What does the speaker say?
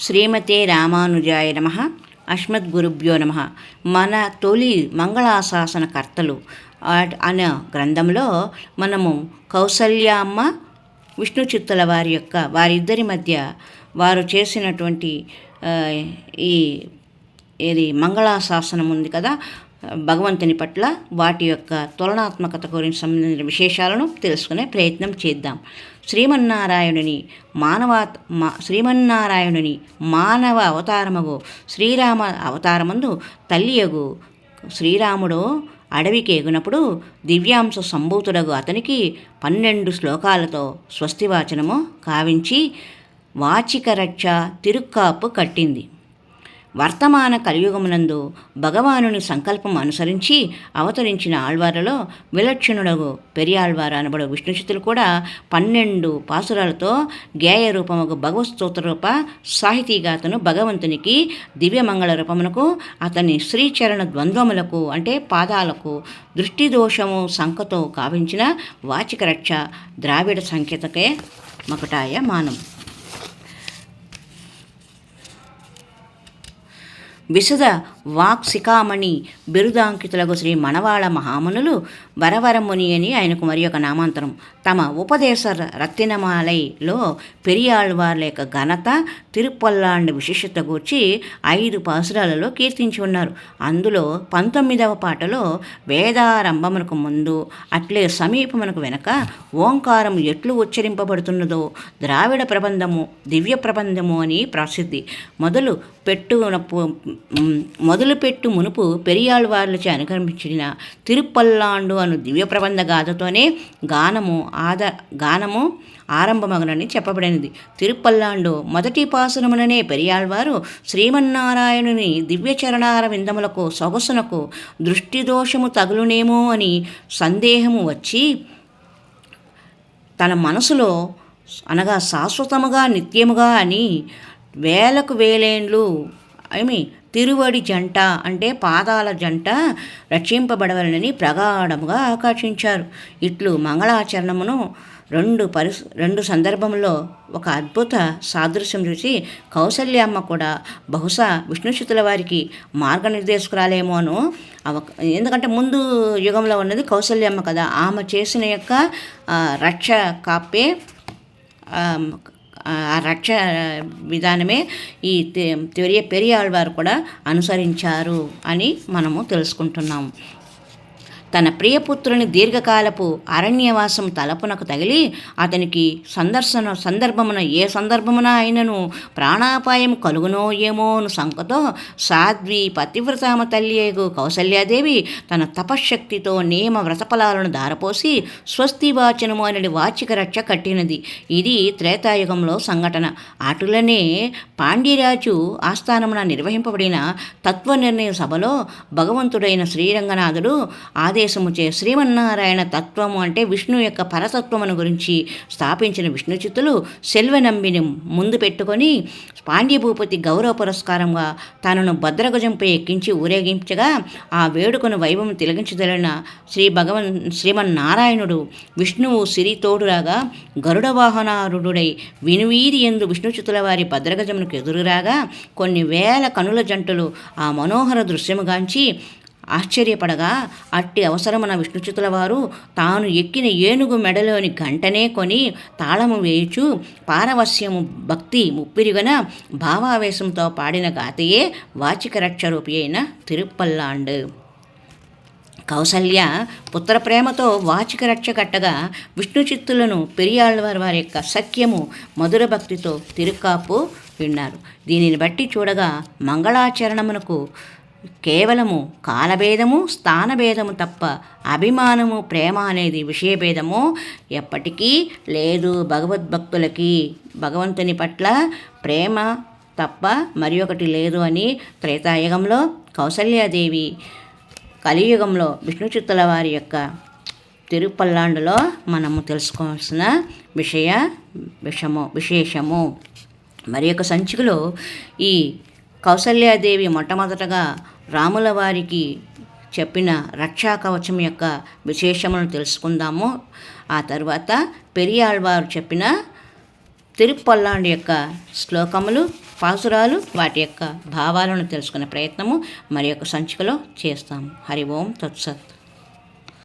శ్రీమతే రామానుజాయ నమ అస్మద్గురుభ్యో నమ. మన తొలి మంగళాశాసన కర్తలు అనే గ్రంథంలో మనము కౌసల్యామ్మ విష్ణు చిత్తుల వారి యొక్క వారిద్దరి మధ్య వారు చేసినటువంటి ఈ ఇది మంగళాశాసనం ఉంది కదా భగవంతుని పట్ల వాటి యొక్క తులనాత్మకత గురించి సంబంధించిన విశేషాలను తెలుసుకునే ప్రయత్నం చేద్దాం. శ్రీమన్నారాయణుని మానవ శ్రీమన్నారాయణుని మానవ అవతారముగు శ్రీరామ అవతారమందు తల్లియగు శ్రీరాముడు అడవికి ఎగునప్పుడు దివ్యాంశ సంభూతుడగు అతనికి పన్నెండు శ్లోకాలతో స్వస్తివాచనము కావించి వాచిక రక్ష తిరుక్కాపు కట్టింది. వర్తమాన కలియుగమునందు భగవానుని సంకల్పం అనుసరించి అవతరించిన ఆళ్వారలో విలక్షణుడగు పెరియాళ్వారు అనబడు విష్ణుచితులు కూడా పన్నెండు పాసురాలతో గేయ రూపముగు భగవత్ రూప సాహితీగాతను భగవంతునికి దివ్యమంగళ రూపమునకు అతని శ్రీచరణ ద్వంద్వములకు అంటే పాదాలకు దృష్టి దోషము సంకతో కావించిన వాచిక రక్ష ద్రావిడ సంకేతకే మకుటాయ మానం. വിശുദ്ധ వాక్సికామణి బిరుదాంకితులకు శ్రీ మనవాళ మహామునులు వరవరముని అని ఆయనకు మరి ఒక నామాంతరం. తమ ఉపదేశ రత్తినమాలైలో పెరియాళ్వార్ల యొక్క ఘనత తిరుపల్లాండ విశిష్టత గూర్చి ఐదు పాసురాలలో కీర్తించి ఉన్నారు. అందులో పంతొమ్మిదవ పాటలో వేదారంభమునకు ముందు అట్లే సమీపమునకు వెనక ఓంకారం ఎట్లు ఉచ్చరింపబడుతున్నదో ద్రావిడ ప్రబంధము దివ్య ప్రబంధము అని ప్రసిద్ధి. మొదలు పెట్టున మొదలుపెట్టు మునుపు పెరియాళ్వార్లచే అనుకరించిన తిరుపల్లాండు అను దివ్య ప్రబంధ గాథతోనే గానము ఆద గానము ఆరంభమగునని చెప్పబడినది. తిరుపల్లాండు మొదటి పాసురముననే పెరియాళ్వారు శ్రీమన్నారాయణుని దివ్య చరణార విందములకు సొగసునకు దృష్టి దోషము తగులునేమో అని సందేహము వచ్చి తన మనసులో అనగా శాశ్వతముగా నిత్యముగా అని వేలకు వేలేండ్లు ఐ మీన్ తిరువడి జంట అంటే పాదాల జంట రక్షింపబడవలనని ప్రగాఢముగా ఆకర్షించారు ఇట్లు మంగళాచరణమును రెండు పరిస్ రెండు సందర్భంలో ఒక అద్భుత సాదృశ్యం చూసి కౌసల్యమ్మ కూడా బహుశా విష్ణుశుతుల వారికి మార్గనిర్దేశకురాలేమోను అవ ఎందుకంటే ముందు యుగంలో ఉన్నది కౌసల్యమ్మ కదా. ఆమె చేసిన యొక్క రక్ష కాపే ఆ, రక్ష విధానమే ఈ తె- పెరియ పెరియాళ్వారు కూడా అనుసరించారు అని మనము తెలుసుకుంటున్నాము. తన ప్రియపుత్రుని దీర్ఘకాలపు అరణ్యవాసం తలపునకు తగిలి అతనికి సందర్శన సందర్భమున ఏ సందర్భమున అయినను ప్రాణాపాయం కలుగునో ఏమోను సంకతో సాధ్వి పతివ్రతామ తల్లియగు కౌసల్యాదేవి తన తపశ్శక్తితో నియమ వ్రతఫలాలను దారపోసి స్వస్తి వాచనము అనేది వాచిక రక్ష కట్టినది. ఇది త్రేతాయుగంలో సంఘటన. అటులనే పాండ్యరాజు ఆస్థానమున నిర్వహింపబడిన తత్వ నిర్ణయ సభలో భగవంతుడైన శ్రీరంగనాథుడు ఆది ఆదేశముచే శ్రీమన్నారాయణ తత్వము అంటే విష్ణు యొక్క పరతత్వమును గురించి స్థాపించిన విష్ణుచితులు సెల్వనంబిని ముందు పెట్టుకొని పాండ్యభూపతి గౌరవ పురస్కారంగా తనను భద్రగజంపై ఎక్కించి ఊరేగించగా ఆ వేడుకను వైభవం తిలగించదలిన శ్రీ భగవన్ శ్రీమన్నారాయణుడు విష్ణువు సిరితోడురాగా గరుడ వాహనారుడై వినువీరి ఎందు విష్ణుచితుల వారి భద్రగజమునకు ఎదురురాగా కొన్ని వేల కనుల జంటలు ఆ మనోహర దృశ్యముగాంచి ఆశ్చర్యపడగా అట్టి అవసరమన విష్ణుచితుల వారు తాను ఎక్కిన ఏనుగు మెడలోని గంటనే కొని తాళము వేయుచు పారవస్యము భక్తి ముప్పిరిగన భావావేశంతో పాడిన గాథయే వాచిక రక్షరూపి అయిన తిరుపల్లాండ్ కౌసల్య పుత్ర ప్రేమతో వాచిక రక్ష కట్టగా విష్ణు చిత్తులను పెరియాళ్ళవారి వారి యొక్క సఖ్యము మధుర భక్తితో తిరుక్కాపు విన్నారు. దీనిని బట్టి చూడగా మంగళాచరణమునకు కేవలము కాలభేదము స్థానభేదము తప్ప అభిమానము ప్రేమ అనేది విషయభేదము ఎప్పటికీ లేదు భగవద్భక్తులకి. భగవంతుని పట్ల ప్రేమ తప్ప మరి ఒకటి లేదు అని త్రేతాయుగంలో కౌసల్యాదేవి కలియుగంలో విష్ణుచిత్తుల వారి యొక్క తిరుపల్లాండులో మనము తెలుసుకోవాల్సిన విషయ విషము విశేషము. మరి యొక్క సంచికలో ఈ కౌసల్యాదేవి మొట్టమొదటగా రాముల వారికి చెప్పిన రక్షా కవచం యొక్క విశేషములను తెలుసుకుందాము. ఆ తర్వాత పెరియాళ్వారు చెప్పిన తిరుపల్లాండి యొక్క శ్లోకములు పాసురాలు వాటి యొక్క భావాలను తెలుసుకునే ప్రయత్నము మరి యొక్క సంచికలో చేస్తాము హరి ఓం తత్సత్.